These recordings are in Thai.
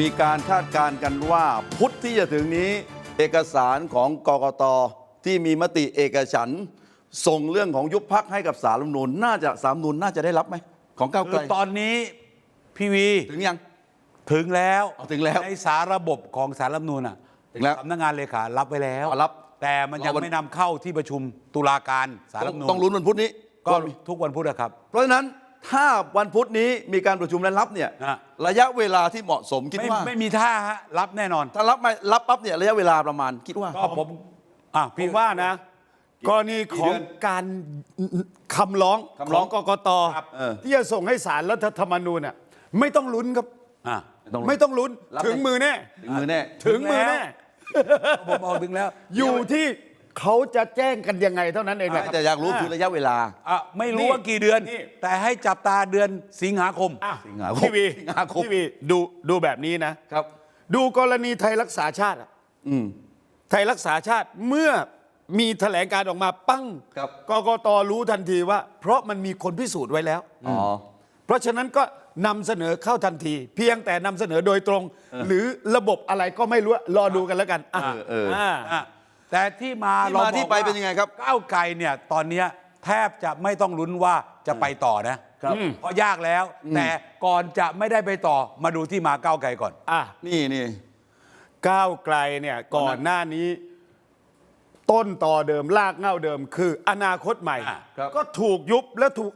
มีการคาดการณ์กันว่าพุธที่จะถึงนี้ เอกสารของกกตที่มีมติเอกฉันท์ส่งเรื่องของยุบพักให้กับสารรัฐธรรมนูญน่าจะสารรัฐธรรมนูญน่าจะได้รับไหมของก้าวคืไกลอตอนนี้พี่วีถึงยัง ถึงแล้วอ๋อถึงแล้วในสารระบบของสารรัฐธรรมนูญอะถึงแล้วสำนักงานเลขารับไว้แล้วอ๋อรับแต่มันยังรอวัน ไม่นำเข้าที่ประชุมตุลาการสารรัฐธรรมนูญต้องลุ้นวันพุธนี้ก็ก่อนทุกวันพุธอะครับ เพราะฉะนั้น ถ้าวันพุธนี้มีการประชุมและรับเนี่ยอะระยะเวลาที่เหมาะสมคิดไม่ว่าไม่มีท่าฮะรับแน่นอน ถ้ารับไม่รับปั๊บเนี่ยระยะเวลาประมาณคิดว่า ก็ผมอะผพี่ มว่านะกรณีของการคำร้องคำร้องของกกตครับเออที่จะส่งให้ศาลรัฐธรรมนูญน่ะไม่ต้องลุ้นครับอะ ไม่ต้องลุ้นรับถึงมือแน่ถึงมือแน่ ถึงมือแน่ ผมออกถึงแล้ว อยู่ที่ เขาจะแจ้งกันยังไงเท่านั้นเองแหละครับแต่อยากรู้คือระยะเวลา อะไม่รู้นี่ว่ากี่เดือน นี่ แต่ให้จับตาเดือนสิงหาคม อะสิงหาคมพี่วีสิงหาคม พี่วีดูดูแบบนี้นะ ครับ ดูกรณีไทยรักษาชาติอะอืม ไทยรักษาชาติเมื่อมีแถลงการออกมาปั้งครับ กกตรู้ทันทีว่า เพราะมันมีคนพิสูจน์ไว้แล้ว อ๋อ เพราะฉะนั้นก็นำเสนอเข้าทันที เพียงแต่นำเสนอโดยตรง หรือระบบอะไรก็ไม่รู้ รอดูกันแล้วกันอะเออเอออ่าอะ แต่ที่มาที่เรามาบอกที่ไปว่าเป็นยังไงครับ ก้าวไกลเนี่ยตอนเนี้ยแทบจะไม่ต้องลุ้นว่าจะไปต่อนะ ครับ เพราะยากแล้ว แต่ก่อนจะไม่ได้ไปต่อมาดูที่มาก้าวไกลก่อน อะนี่นี่ ก้าวไกลเนี่ยก่อนหน้านี้ ต้นต่อเดิมลากเหง้าเดิม คืออนาคตใหม่ อะครับ ก็ถูกยุบและถูก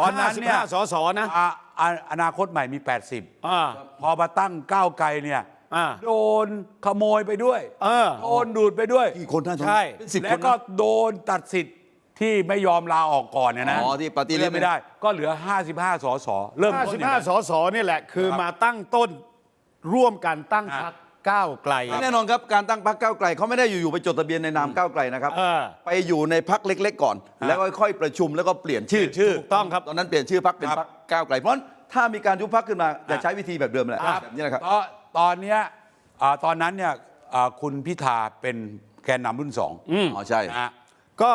ตอนนั้นเนี่ย55สสนะ อะอะอนาคตใหม่มี 80 อ่า พอมาตั้งก้าวไกลเนี่ย อ่าโดนขโมยไปด้วยเออโดนดูดไปด้วยกี่คนน่าจะใช่เป็นสิบแล้ควนก็นะโดนตัดสิทธิ์ที่ไม่ยอมลาออกก่อนเนี่ยนะอ๋อที่ปฏิเสธเลือกไม่ได้ ก็เหลือ 55 สสเริ่มต้นอย่างนั้น 55 สสนี่แหละ คือมาตั้งต้นร่วมกันตั้งอะพรรคก้าวไกล แน่นอนครับการตั้งพรรคก้าวไกลเขาไม่ได้อยู่ๆไปจดทะเบียนในนามก้าวไกลนะครับ เออไปอยู่ในพรรคเล็ก ๆ ก่อน แล้วค่อยๆประชุมแล้วก็เปลี่ยนชื่อชื่อถูกต้องครับ ตอนนั้นเปลี่ยนชื่อพรรคเป็นครับพรรคก้าวไกลเพราะฉะนั้นถ้ามีการยุบพรรคขึ้นมาจะใช้วิธีแบบเดิมแหละครับแบบนี้แหละครับก็ ตอนเนี้ยอ่าตอนนั้นเนี่ยอ่าคุณพิธาเป็นแกนนำรุ่นสองอ๋อใช่ นะฮะ ก็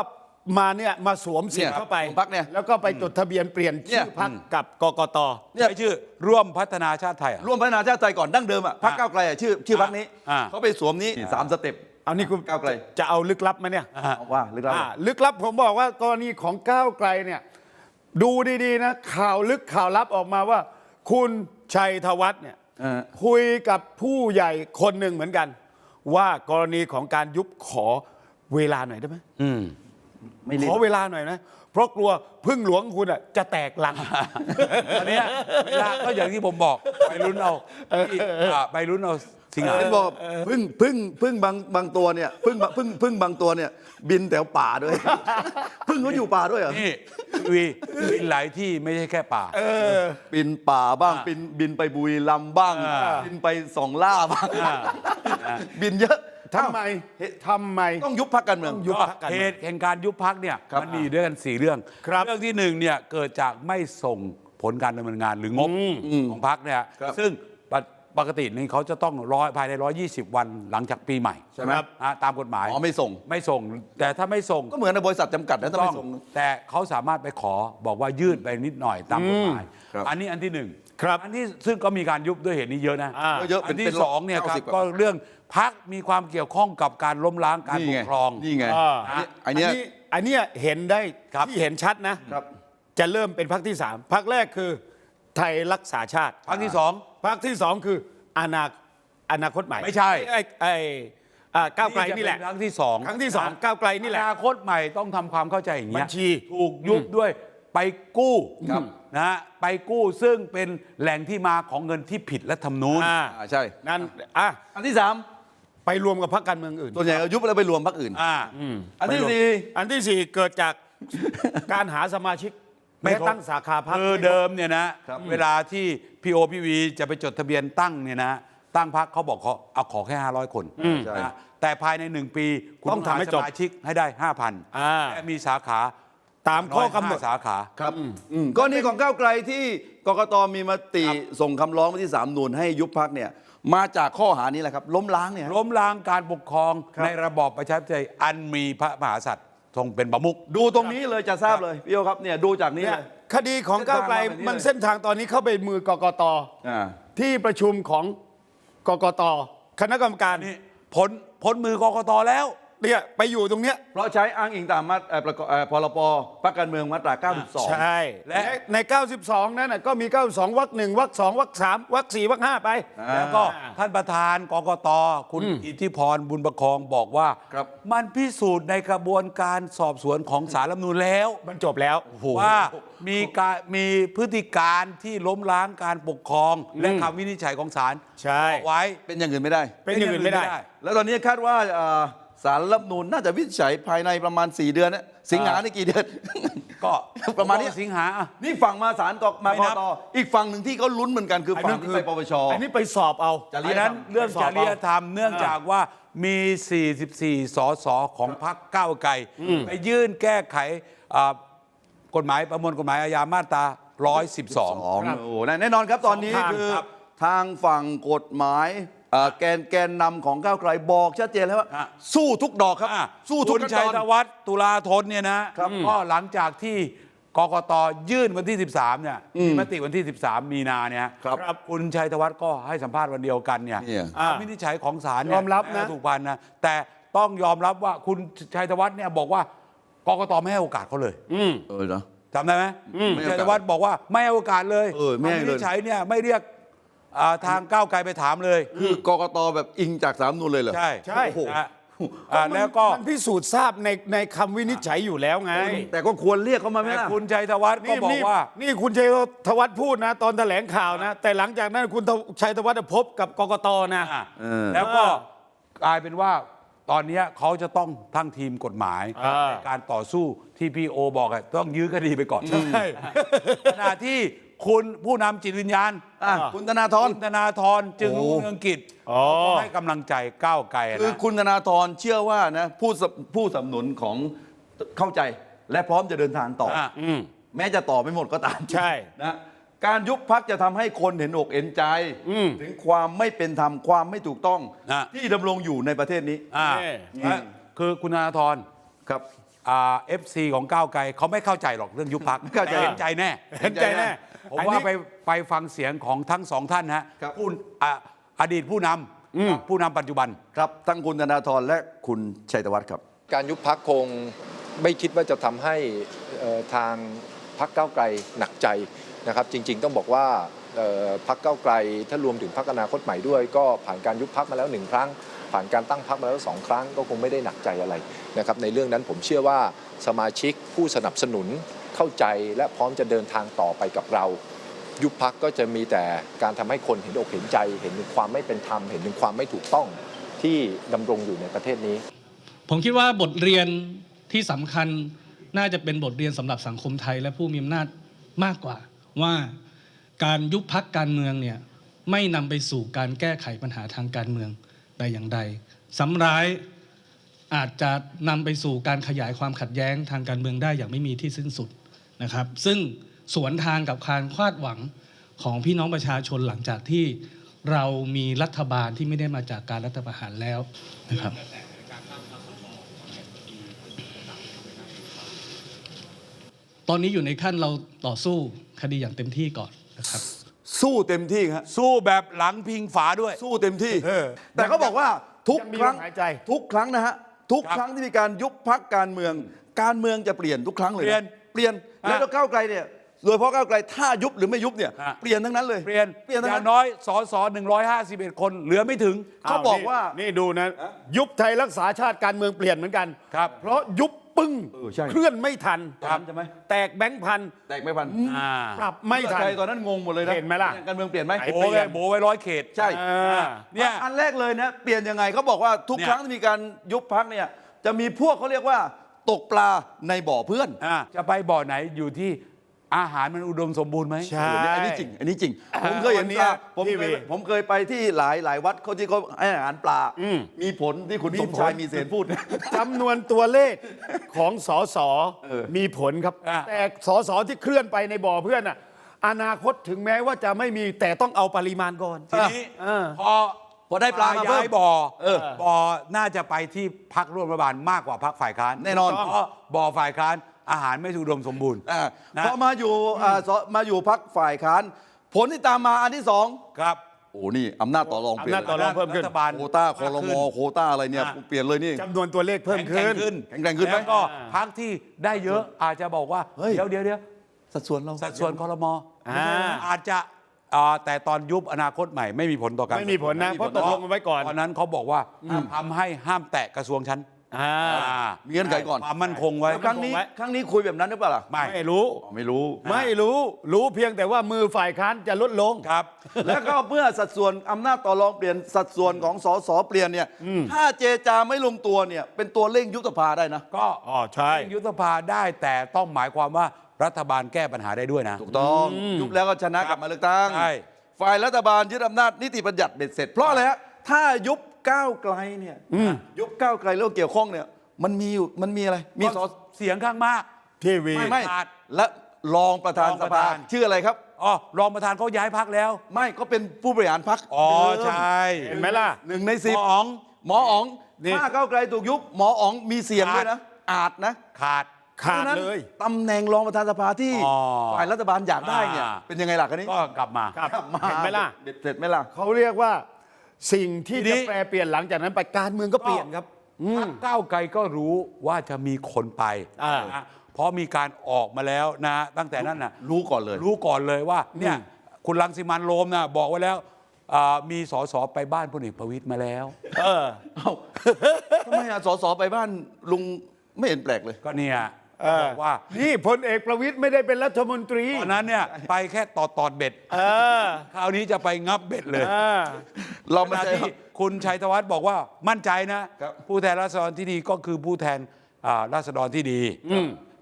มาเนี่ยมาสวมสิทเนี่ธิ์ยเข้าไปของพรรคเนี่ย แล้วก็ไปจดทะเบียนเปลี่ยนเนี่ชื่ยอพรรคกับกกต เนี่ย ใช้ชื่อร่วมพัฒนาชาติไทยเหรอ ร่วมพัฒนาชาติไทยก่อนดั้งเดิมอะพรรคก้าวไกลอะชื่อชื่อพรรคนี้อ่า เขาไปสวมนี้สามสเต็ปเอานี่คุณก้าวไกลจะเอาลึกลับไหมเนี่ยเอาว่าหรือเราอ่าลึกลับผมบอกว่ากรณีของก้าวไกลเนี่ย ดูดีๆนะ ข่าวลึกข่าวลับออกมาว่า คุณชัยธวัฒน์เนี่ยเออ คุยกับผู้ใหญ่คนหนึ่งเหมือนกัน ว่ากรณีของการยุบขอเวลาหน่อยได้ไหมไม่รีบขอเวลาหน่อยนะ เพราะกลัวพึ่งหลวงคุณอะจะแตกลังตอนเนี้ยเวลาก็อย่างที่ผมบอก ไปลุ้นเอาที่อ่าไปลุ้นเอา สิงหาเห็นบอกพึ่งพึ่งพึ่งบางบางตัวเนี่ยพึ่งบางพึ่งพึ่งบางตัวเนี่ย บินแถวป่าด้วย พึ่งเขาอยู่ป่าด้วยเหรอ นี่วีมีหลายที่ไม่ใช่แค่ป่า บินป่าบ้างบินบินไปบุรีรัมย์บ้าง อ่า บินไปสองล่าบ้าง บินเยอะทำไมทำไม ต้องยุบพักการเมือง ต้องยุบ พรรคการเหเมืองตุแห่งการยุบพักเนี่ยครับมันมีด้วยกันสี่เรื่อง ครับเรื่องที่หนึ่งเนี่ยเกิดจากไม่ส่งผลการดำเนินงานหรืองบของพักเนี่ยครับซึ่ง ปกปกตินี่เขาจะต้องร้อยภายใน 120 วันหลังจากปีใหม่ใช่ไหมครับ อะตามกฎหมายอ๋อไม่ส่ง ไม่ส่ง แต่ถ้าไม่ส่ง ก็เหมือนในบริษัทจำกัดนะถ้าต้ไม่องส่ง แต่เขาสามารถไปขอบอกว่ายืดไปนิดหน่อยตามกฎหมาย ครับ อันนี้อันที่หนึ่งครับอันที่ซึ่งก็มีการยุบด้วยเหตุนี้เยอะนะอ่า เยอะๆอัเป็นนที่เป็นสองเนี่ยครับ90ก็เรื่องพักมีความเกี่ยวข้องกับการล้มล้างการนี่ปไงกครอง นี่ไงอ่า อันเนี้ย อันเนี้ยเห็นได้ครับ ที่เห็นชัดนะครับ จะเริ่มเป็นพักที่สามพักแรกคือไทยรักษาชาติ พักที่สอง พักที่สองคืออนาอนาคตใหม่ไม่ใช่ ไอ้ไอ้อ่าก้าวไกลนี่แหละจเป็ครั้งที่สองครั้งที่สองก้าวไกลนี่แหละอนาคตใหม่ต้องทำความเข้าใจอย่างเงี้ยบัญชีถูกยุบด้วยไปกู้ครับนะฮะไปกู้ซึ่งเป็นแหล่งที่มาของเงินที่ผิดและทำนูญอ่า อ่าใช่ นั่นอะอันที่สามไปรวมกับพักการเมืองอื่น ส่วนใหญ่เอายุบแล้วไปรวมพรรคอื่น อ่าอันที่ไปรวมสี่อันที่สี่เกิดจาก การหาสมาชิก ไม่ไม่ครบตั้งสาขาพักคือเดิมเนี่ยนะครับ เวลาที่พี่โอพี่วีจะไปจดทะเบียนตั้งเนี่ยนะตั้งพักเขาบอกเขาเอาขอแค่ 500 คนใช่ นะแต่ภายในหนึ่งปี คุณต้องทำให้จบสมาชิกให้ได้5,000อ่าและมีสาขาตามข้อกำหนด105สาขา ครับอืมก็นี่ของก้าวไกลที่กกตมีมติส่งคำร้องไปที่สามนูนให้ยุบพักเนี่ย มาจากข้อหานี้แหละครับ ล้มล้างเนี่ยล้มล้างการปกครองครับในระบอบประชาธิปไตยอันมีพระมหากษัตริย์ ทรงเป็นประมุข ดูตรงนี้เลยจะทราบเลยพี่โอครับเนี่ยดูจากนี้เนี่เลยยคดีของก้าวไกลเส้นทางมาแบบนี้มันเลยเส้นทางตอนนี้เข้าไปมือกกต อ่าที่ประชุมของกกต คณะกรรมการ นี่พ้นพ้นมือกกตแล้ว เนี่ยไปอยู่ตรงเนี้ยเพราะใช้อ้างอิงตามมาตราเอ่อประกอบเอ่อพรบพรรคการเมืองมาตรา 92 ใช่และและใน 92 นั้นนะก็มี 92วรรคหนึ่งวรรคสองวรรคสามวรรคสี่วรรคห้าไปอ่าแล้วก็ท่านประธานกกตคุณอิทธิพรบุญประคองบอกว่า ครับ มันพิสูจน์ในกระบวนการสอบสวนของสารรัฐธรรมนูญแล้ว มันจบแล้ว ว่ามีการมีพฤติการที่ล้มล้างการปกครอง และคำวินิจฉัยของศาลใช่บอกไว้ เป็นอย่างอื่นไม่ได้ เป็นอย่างอื่นไม่ได้ แล้วตอนนี้คาดว่าเอ่อ สารรัฐธรรมนูญน่าจะวินิจฉัยภายในประมาณ 4 เดือนนะสิงหานี่กี่เดือน ก็ประมาณเนี้ยสิงหาอะ นี่ฝั่งมาศาลกมาไม่กนับ ตอีกฝั่งหนึ่งที่เขาลุ้นเหมือนกันคืออันฝั่นั้งนที่คือไปปปช อันนี้ไปสอบเอาจริอัยนธรรมนั้นเรื่องสอบจเอาริยธรรมเนื่องจากว่ามี 44 สสของพรรคก้าวไกลไปยื่นแก้ไขอ่ากฎหมายประมวลกฎหมายอาญามาตรา 112สองโอ้แน่นอนครับตอนนี้สองทางคือครับทางฝั่งกฎหมาย เอ่อแกนแกนนำของก้าวไกลบอกชัดเจนแล้วว่าอะสู้ทุกดอกครับ อะสู้ทุกคุณขั้นชัตยอนธวัฒน์ตุลาธนเนี่ยนะครับก็หลังจากที่กกตยื่นวันที่ 13เนี่ยมีมติวันที่ 13 มีนาเนี่ยครับครับคุณชัยธวัฒน์ก็ให้สัมภาษณ์วันเดียวกันเนี่ยเนี่ย อ่าคำวินิจฉัยของศาลเนี่ยยอมรับนะ ถูกพันนะแต่ต้องยอมรับว่าคุณชัยธวัฒน์เนี่ยบอกว่ากกตไม่ให้โอกาสเขาเลยอืม เออเนาะจำได้ไหมไม่คุณให้โอกาสชัยธวัฒน์บอกว่าไม่ให้โอกาสเลยเออไม่ให้คำวิเลยนิจฉัยเนี่ยไม่เรียก อ่าทางก้าวไกลไปถามเลย คือกกตแบบอิงจากสามนูนเลยเหรอ ใช่ใช่ โอ้โห นะอ่าแล้วก็มันพิสูจน์ทราบในในคำวินิจฉัยอยู่แล้วไงแต่ก็ควรเรียกเขามาไหมแต่ล่ะ คุณชัยธวัฒน์ก็นี่บอกนี่ว่า นี่คุณชัยธวัฒน์พูดนะ ตอนแถลงข่าวนะ แต่หลังจากนั้นคุณชัยธวัฒน์พบกับกกตนะ อะเออ แล้วก็กลายเป็นว่าตอนเนี้ยเขาจะต้องทั้งทีมกฎหมายอ่า ในการต่อสู้ที่พีโอบอกอะต้องยื้อคดีไปก่อนใช่ ขณะที่ คุณผู้นำจิตวิญญาณอะคุณธนาธร คุณธนาธรจึงโอ้รุ่งเรืองกิจอ๋อ ก็ให้กำลังใจก้าวไกลคือนะ คุณธนาธรเชื่อว่านะผู้สผู้สนับสนุนของเข้าใจและพร้อมจะเดินทางต่อออะอืม แม้จะต่อไม่หมดก็ตามใช่นะการยุบพักจะทำให้คนเห็นอกเห็นใจ อืม ถึงความไม่เป็นธรรมความไม่ถูกต้องอะที่ดำรงอยู่ในประเทศนี้ อ่าแน่และคือคุณธนาธรครับ อ่าเอฟซีของก้าวไกลเขาไม่เข้าใจหรอกเรื่องยุบพักไม่เข้าใจ เห็นใจแน่ เห็นใจแน่ ผมอันว่านี้ไปไปฟังเสียงของทั้งสองท่านฮะครับ ผู้อะอดีตผู้นำกับผู้นำปัจจุบัน ครับทั้งคุณธนาธรและคุณชัยธวัฒน์ครับ การยุบพักคงไม่คิดว่าจะทำให้เอ่อทางพักเก้าวไกลหนักใจนะครับ จริง ๆ ต้องบอกว่าเอ่อ พักเก้าไกล ถ้ารวมถึงพักอนาคตใหม่ด้วย ก็ผ่านการยุบพักมาแล้วหนึ่งครั้ง ผ่านการตั้งพักมาแล้วสองครั้ง ก็คงไม่ได้หนักใจอะไรนะครับในเรื่องนั้นผมเชื่อว่าสมาชิกผู้สนับสนุนเข้าใจและพร้อมจะเดินทางต่อไปกับเรา ยุบพักก็จะมีแต่การทำให้คนเห็นอกเห็นใจ เห็นถึงความไม่เป็นธรรมเห็นถึงความไม่ถูกต้องที่ดำรงอยู่ในประเทศนี้ ผมคิดว่าบทเรียนที่สำคัญน่าจะเป็นบทเรียนสำหรับสังคมไทย และผู้มีอำนาจมากกว่าว่า การยุบพักการเมืองเนี่ยไม่นำไปสู่การแก้ไขปัญหาทางการเมืองแต่อย่างใดซ้ำร้ายอาจจะนำไปสู่การขยายความขัดแย้งทางการเมืองได้อย่างไม่มีที่สิ้นสุดนะครับ ซึ่งสวนทางกับการคาดหวังของพี่น้องประชาชนหลังจากที่เรามีรัฐบาลที่ไม่ได้มาจากการรัฐประหารแล้วนะครับตอนนี้อยู่ในขั้นเราต่อสู้คดีอย่างเต็มที่ก่อน นะครับสู้เต็มที่ครับสู้แบบหลังพิงฝาด้วย สู้เต็มที่ เออแต่เขาบอกว่าทุกยังมีครั้งลมหายใจทุกครั้งนะฮะทุกครับครั้งที่มีการยุบพักการเมือง การเมืองจะเปลี่ยนทุกครั้งเลยะเปลี่ยนเปลี่ยนอะแล้วก้าวไกลเนี่ยโดยเฉพาะก้าวไกลถ้ายุบหรือไม่ยุบเนี่ยอะเปลี่ยนทั้งนั้นเลยเปลี่ยนเปลี่ยนทั้องย่านั้งน น้อยสอสอ151 คนเหลือไม่ถึง เขาบอกว่านี่ดูนะ ยุบไทยรักษาชาติการเมืองเปลี่ยนเหมือนกัน ครับ เพราะยุบปึ้ งเออใช่ เคลื่อนไม่ทันครับใช่ไหม แตกแบงค์พันแตกไม่พันอ่าปรับไม่ทัน เพื่อไทยตอนนั้นงงหมดเลยนะเห็นไหมล่ะ การเมืองเปลี่ยนไหมไอ้โบไว้โบไว้ร้อยเขต ใช่ อ่า เนี่ย อันแรกเลยนะเปลี่ยนยังไงเขาบอกว่าทุกเนี่ยครั้งที่มีการยุบพักเนี่ยจะมีพวกเขาเรียกว่า ตกปลาในบ่อเพื่อน อ่าจะไปบ่อไหนอยู่ที่ อาหารมันอุดมสมบูรณ์ไหมใช่เออเนี่ยอันนี้จริง อันนี้จริง ผมเคยเห็นวันนี้ปลาผมพี่เคยวีผมเคยไปที่หลายหลายวัดเขาที่เขาให้อาหารปลาอืมมีผลที่คุณมีสมชายผลมีเสนพูดจำนวนตัวเลขของสอสอเออมีผลครับอะแต่สอสอที่เคลื่อนไปในบ่อเพื่อนอะอนาคตถึงแม้ว่าจะไม่มีแต่ต้องเอาปริมาณก่อนทีนี้เออพอพอได้ปลามาเพิ่มย้ายบ่อเออบ่อน่าจะไปที่พักร่วมรัฐบาลมากกว่าพักฝ่ายค้านแน่นอนเพราะบ่อฝ่ายค้าน อาหารไม่อุดมสมบูรณ์ อ่านะ พอมาอยู่อ่าสมาอยู่พักฝ่ายค้าน ผลที่ตามมาอันที่สองครับ โอ้นี่อำนาจต่อรองเปลี่ยอำนาจนต่อรองเพิ่มขึ้น รัฐบาล โควต้าคอรมอโควต้าอะไรเนี่ยอะเปลี่ยนเลยนี่ จำนวนตัวเลขเพิ่มแข็งขึ้นขึ้นแข็งแกร่งขึ้นไหม แล้วก็พักที่ได้เยอะอาจจะบอกว่า เฮ้ย เดี๋ยวเดี๋ยวเดี๋ยวสัดส่วนเรา สัดส่วนคอรมออ่า อาจจะอ่าแต่ตอนยุบอนาคตใหม่ไม่มีผลต่อการไม่มีผลนะ เพราะตกลงกันไว้ก่อน ตอนนั้นเขาบอกว่าห้ามทำให้ห้ามแตะกระทรวงฉัน อ่าอ่า มีเงื่อนไขก่อนความมั่นคงไว้ แล้วครั้งนี้ไว้ครั้งนี้คุยแบบนั้นหรือเปล่าล่ะ ไม่ไม่รู้อ๋อไม่รู้ ไม่รู้ รู้เพียงแต่ว่ามือฝ่ายค้านจะลดลง ครับ แล้วก็เมื่อสัดส่วนอำนาจต่อรองเปลี่ยนสัดส่วนของสสเปลี่ยนเนี่ย ถ้าเจรจาไม่ลงตัวเนี่ย เป็นตัวเร่งยุบสภาได้นะ ก็อ๋อใช่ยุบสภาได้แต่ต้องหมายความว่ารัฐบาลแก้ปัญหาได้ด้วยนะ ถูกต้อง ยุบแล้วก็ชนะกลับมาเลือกตั้ง ใช่ ฝ่ายรัฐบาลยึดอำนาจนิติบัญญัติเบ็ดเสร็จ เพราะอะไรฮะ ถ้ายุบ ก้าวไกลเนี่ยยุบก้าวไกลแล้วเกี่ยวข้องเนี่ย มันมีอยู่มันมีอะไร มีสเสียงข้างมากทีวีไม่ไม่ขาด และรองประธานรองสประภาธาน ชื่ออะไรครับ อ๋อรองประธานเขาย้ายพักแล้ว ไม่ก็เป็นผู้บริหารพรรคอ๋อเดิมใช่เห็นไหมล่ะ หนึ่งในสิบหมออ๋อง หมออ๋องนี่ ถ้าก้าวไกลถูกยุบหมออ๋องมีเสียงด้วยนะ อาจนะขาด ขาดพระฉะนั้นเลย ตำแหน่งรองประธานสภาที่อ๋อฝ่ายรัฐบาลอยากได้เนี่ยอ่า เป็นยังไงล่ะคันนี้ก็กลับมาครับกลับมาเห็นไหมล่ะเบ็ดเสร็จไหมล่ะ เขาเรียกว่า สิ่งที่ทีนี้ จะแปรเปลี่ยนหลังจากนั้นไปการเมืองก็เปลี่ยนครับ พรรคก้าวไกลก็รู้ว่าจะมีคนไปอ่านะเพราะมีการออกมาแล้วนะ ตั้งแต่นั้นน่ะรู้ก่อนเลย รู้ก่อนเลยว่าเนี่ยคุณรังสิมันต์โรมนะบอกไว้แล้วอ่ามีสสไปบ้านพลเอกประวิตยมาแล้ว เออ เอ้าทำไมอะสสไปบ้านลุงไม่เห็นแปลกเลย ก็เนี่ยเออ บอกว่านี่พลเอกประวิตยไม่ได้เป็นรัฐมนตรีตอนนั้นเนี่ยไปแค่ตอดตอดเบ็ดเออคราวนี้จะไปงับเบ็ดเลยเออเราขไม่ณะใช่ที่คุณชัยธวัฒน์บอกว่ามั่นใจนะครับผู้แทนราษฎรที่ดีก็คือผู้แทนอ่าราษฎรที่ดี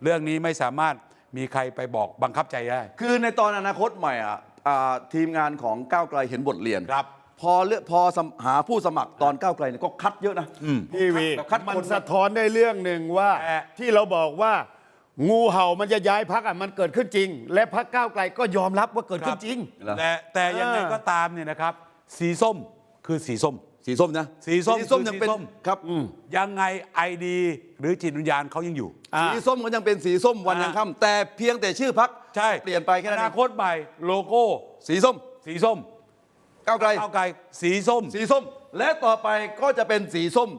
เรื่องนี้ไม่สามารถมีใครไปบอกบังคับใจได้ คือในตอนอนาคตใหม่อะอ่าทีมงานของก้าวไกลเห็นบทเรียนครับ พอเลือกพอสมหาผู้สมัครตอนก้าวไกลเนี่ยก็คัดเยอะนะ พี่วีแบบคัดคน มันสะท้อนได้เรื่องหนึ่งว่าแต่ที่เราบอกว่า งูเห่ามันจะย้ายพักอะมันเกิดขึ้นจริง และพักก้าวไกลก็ยอมรับว่าเกิดขึ้นจริง เหรอ แต่แต่ยังไงเออก็ตามเนี่ยนะครับ สีส้มคือสีส้ม สีส้มนะสีส้มสีส้มคือยังเป็นสีส้ม ครับยังไงไอดีหรือจิตวิญญาณเขายังอยู่ อ่า สีส้มก็ยังเป็นสีส้มวันอ่ายัยังค่ำแต่เพียงแต่ชื่อพักใช่เปลี่ยนไปแค่นั้นอเอนาคงตใหม่โลโก้ สีส้ม สีส้ม ก้าวไกล ก้าวไกลสีส้ม สีส้ม และต่อไปก็จะเป็นสีส้ม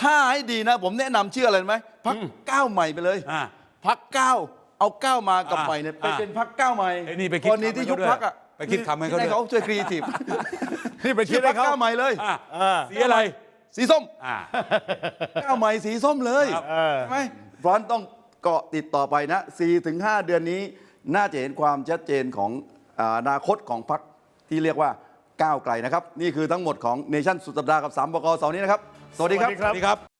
ถ้าให้ดีนะ ผมแนะนำชื่ออะไรรู้ไหมพักก้าวใหม่ไปเลยอ่าพักก้าวเอาก้าวมากับอ่าใหม่เนี่ยไปอ่าเป็นพักก้าวใหม่ไอ้นี่ไปคิดกรณีที่คำให้ยุบเขาด้วยพักอะไปคิดคำให้เขาด้วย ให้เขาช่วยครีเอทีฟนี่ไปคิชื่ดอพัให้กเขาก้าวใหม่เลย อะเออ สีอะไรสีส้ม อ่า ก้าวใหม่สีส้มเลยครับเออใช่ไหมเพราะฉะนั้นต้องเกาะติดต่อไปนะ4ถึง5เดือนนี้ น่าจะเห็นความชัดเจนของอาอนาคตของพรรคที่เรียกว่า ก้าวไกลนะครับ นี่คือทั้งหมดของเนชั่นสุดสัปดาห์กับ3บกเสาร์นี้นะครับ สวัสดีครับ สวัสดีครับสวัสดีครับ